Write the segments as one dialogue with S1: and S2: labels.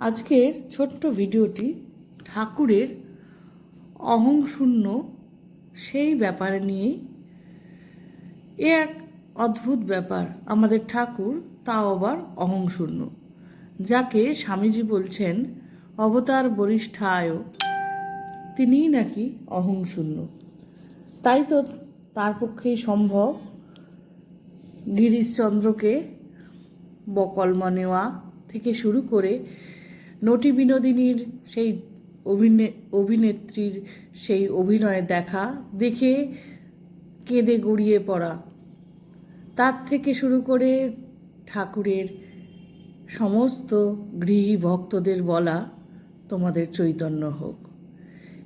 S1: আজকের ছোট্ট ভিডিওটি ঠাকুরের অহংশূন্য সেই ব্যাপারে নিয়েই। এ এক অদ্ভুত ব্যাপার, আমাদের ঠাকুর তাও আবার অহংশূন্য, যাকে স্বামীজি বলছেন অবতার বরিষ্ঠায়, তিনিই নাকি অহংশূন্য। তাই তো তার পক্ষেই সম্ভব গিরিশচন্দ্রকে বকলমা নেওয়া থেকে শুরু করে নটি বিনোদিনীর সেই অভিনে, অভিনেত্রীর সেই অভিনয় দেখা দেখে কেঁদে গড়িয়ে পড়া। তার থেকে শুরু করে ঠাকুরের সমস্ত গৃহী ভক্তদের বলা তোমাদের চৈতন্য হোক।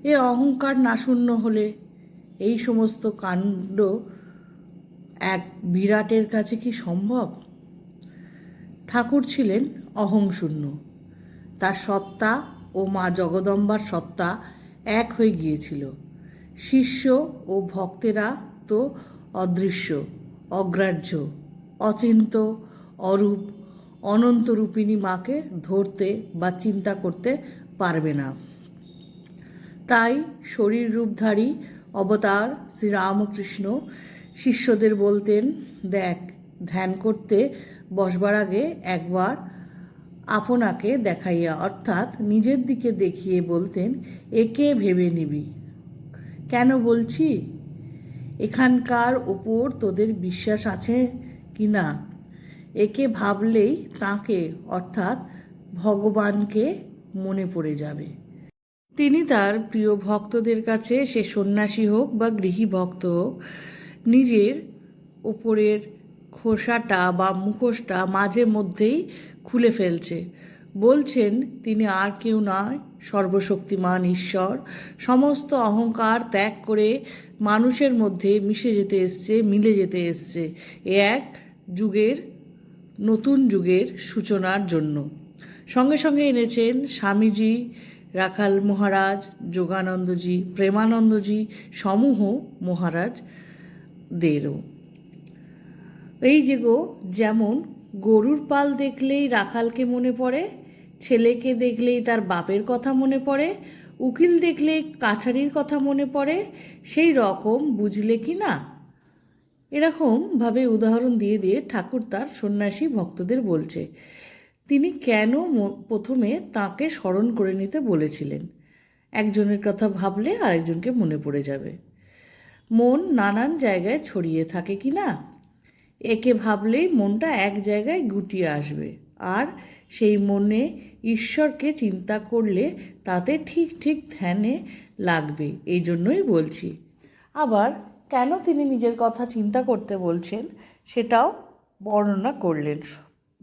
S1: এ অহংকার নাশূন্য হলে এই সমস্ত কাণ্ড এক বিরাটের কাছে কি সম্ভব? ঠাকুর ছিলেন অহংশূন্য। তার সত্তা ও মা জগদম্বার সত্তা এক হয়ে গিয়েছিল। শিষ্য ও ভক্তেরা তো অদৃশ্য, অগ্রাহ্য, অচিন্ত, অরূপ অনন্তরূপিণী মাকে ধরতে বা চিন্তা করতে পারবে না। তাই শরীর রূপধারী অবতার শ্রীরামকৃষ্ণ শিষ্যদের বলতেন, দেখ, ধ্যান করতে বসবার আগে একবার আপনাকে দেখাইয়া, অর্থাৎ নিজের দিকে দেখিয়ে বলতেন, একে ভেবে নিবি। কেন বলছি? এখানকার ওপর তোদের বিশ্বাস আছে কি না? একে ভাবলেই তাকে, অর্থাৎ ভগবানকে, মনে পড়ে যাবে। তিনি তার প্রিয় ভক্তদের কাছে সে সন্ন্যাসী হোক বা গৃহী ভক্ত হোক, নিজের উপরের খোসাটা বা মুখোশটা মাঝে মধ্যেই খুলে ফেলছে। বলছেন, তিনি আর কেউ নয়, সর্বশক্তিমান ঈশ্বর। সমস্ত অহংকার ত্যাগ করে মানুষের মধ্যে মিশে যেতে এসছে, মিলে যেতে এসছে। এ এক যুগের, নতুন যুগের সূচনার জন্য। সঙ্গে সঙ্গে এনেছেন স্বামীজি, রাখাল মহারাজ, যোগানন্দজি, প্রেমানন্দজি, সমূহ মহারাজদেরও। এই যে গো, যেমন গরুর পাল দেখলেই রাখালকে মনে পড়ে, ছেলেকে দেখলেই তার বাপের কথা মনে পড়ে, উকিল দেখলেই কাছারির কথা মনে পড়ে, সেই রকম বুঝলে কি না? এরকম ভাবে উদাহরণ দিয়ে দিয়ে ঠাকুর তার সন্ন্যাসী ভক্তদের বলছে। তিনি কেন প্রথমে তাকে স্মরণ করে নিতে বলেছিলেন? একজনের কথা ভাবলে আরেকজনকে মনে পড়ে যাবে। মন নানান জায়গায় ছড়িয়ে থাকে কি না? একে ভাবলেই মনটা এক জায়গায় গুটিয়ে আসবে। আর সেই মনে ঈশ্বরকে চিন্তা করলে তাতে ঠিক ঠিক ধ্যানে লাগবে, এই জন্যই বলছি। আবার কেন তিনি নিজের কথা চিন্তা করতে বলছেন সেটাও বর্ণনা করলেন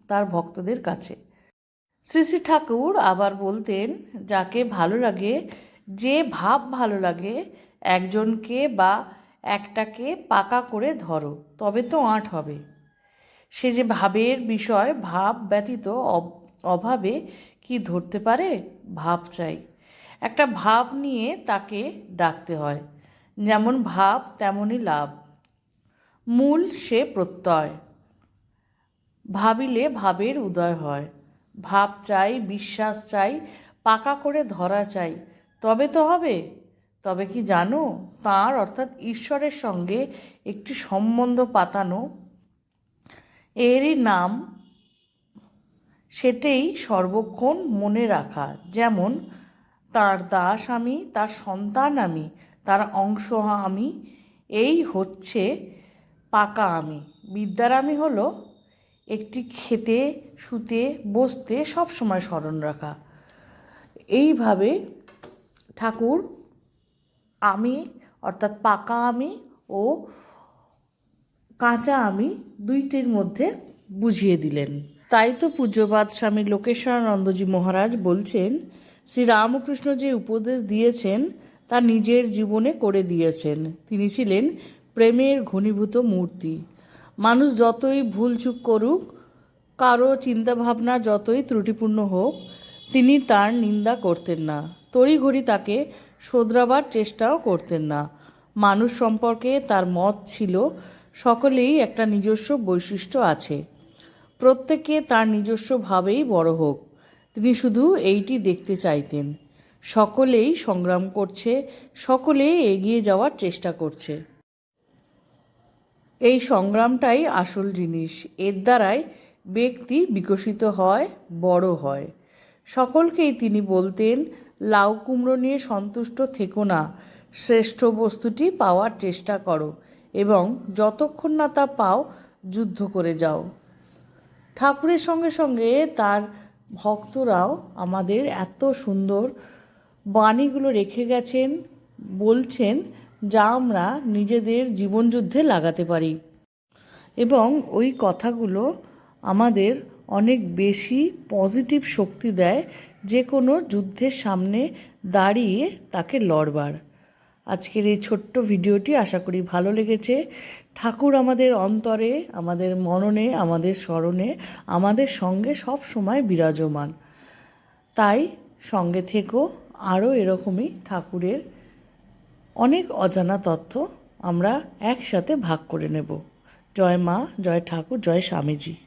S1: তার ভক্তদের কাছে। শ্রী শ্রী ঠাকুর আবার বলতেন, যাকে ভালো লাগে, যে ভাব ভালো লাগে, একজনকে বা একটাকে পাকা করে ধরো, তবে তো আঁট হবে। সে যে ভাবের বিষয়, ভাব ব্যতীত অভাবে কি ধরতে পারে? ভাব চাই। একটা ভাব নিয়ে তাকে ডাকতে হয়। যেমন ভাব তেমনই লাভ। মূল সে প্রত্যয়। ভাবিলে ভাবের উদয় হয়। ভাব চাই, বিশ্বাস চাই, পাকা করে ধরা চাই। তবে তো হবে। তবে কি জানো? তার অর্থাৎ ঈশ্বরের সঙ্গে একটি সম্বন্ধ পাতানো, এরই নাম সেটাই সর্বক্ষণ মনে রাখা। যেমন, তার দাস আমি, তার সন্তান আমি, তার অংশ আমি, এই হচ্ছে পাকা আমি। বিদ্যার আমি হলো একটি খেতে, শুতে, বসতে সব সময় স্মরণ রাখা। এইভাবে ঠাকুর আমি, অর্থাৎ পাকা আমি ও কাঁচা আমি দুইটির মধ্যে বুঝিয়ে দিলেন। তাই তো পূজ্যবাদ স্বামী লোকেশ্বরানন্দজি মহারাজ বলছেন শ্রী রামকৃষ্ণ যে উপদেশ দিয়েছেন, তা নিজের জীবনে করে দিয়েছেন। তিনি ছিলেন প্রেমের ঘনীভূত মূর্তি। মানুষ যতই ভুলচুক করুক, কারও চিন্তাভাবনা যতই ত্রুটিপূর্ণ হোক, তিনি তার নিন্দা করতেন না। তড়িঘড়ি তাকে শোধরাবার চেষ্টাও করতেন না। মানুষ সম্পর্কে তার মত ছিল, সকলেই একটা নিজস্ব বৈশিষ্ট্য আছে। প্রত্যেকে তার নিজস্ব ভাবেই বড় হোক, তিনি শুধু এইটি দেখতে চাইতেন। সকলেই সংগ্রাম করছে, সকলেই এগিয়ে যাওয়ার চেষ্টা করছে। এই সংগ্রামটাই আসল জিনিস, এর দ্বারাই ব্যক্তি বিকশিত হয়, বড় হয়। সকলকেই তিনি বলতেন লাউ কুমড়ো নিয়ে সন্তুষ্ট থেকো না। শ্রেষ্ঠ বস্তুটি পাওয়ার চেষ্টা করো এবং যতক্ষণ না তা পাও, যুদ্ধ করে যাও। ঠাকুরের সঙ্গে সঙ্গে তার ভক্তরাও আমাদের এত সুন্দর বাণীগুলো রেখে গেছেন, বলছেন, যা আমরা নিজেদের জীবনযুদ্ধে লাগাতে পারি। এবং ওই কথাগুলো আমাদের অনেক বেশি পজিটিভ শক্তি দেয় যে কোনো যুদ্ধের সামনে দাঁড়িয়ে তাকে লড়বার। আজকের এই ছোট্ট ভিডিওটি আশা করি ভালো লেগেছে। ঠাকুর আমাদের অন্তরে, আমাদের মননে, আমাদের স্মরণে, আমাদের সঙ্গে সব সময় বিরাজমান। তাই সঙ্গে থেকেও আরও এরকমই ঠাকুরের অনেক অজানা তথ্য আমরা একসাথে ভাগ করে নেব। জয় মা, জয় ঠাকুর, জয় স্বামীজি।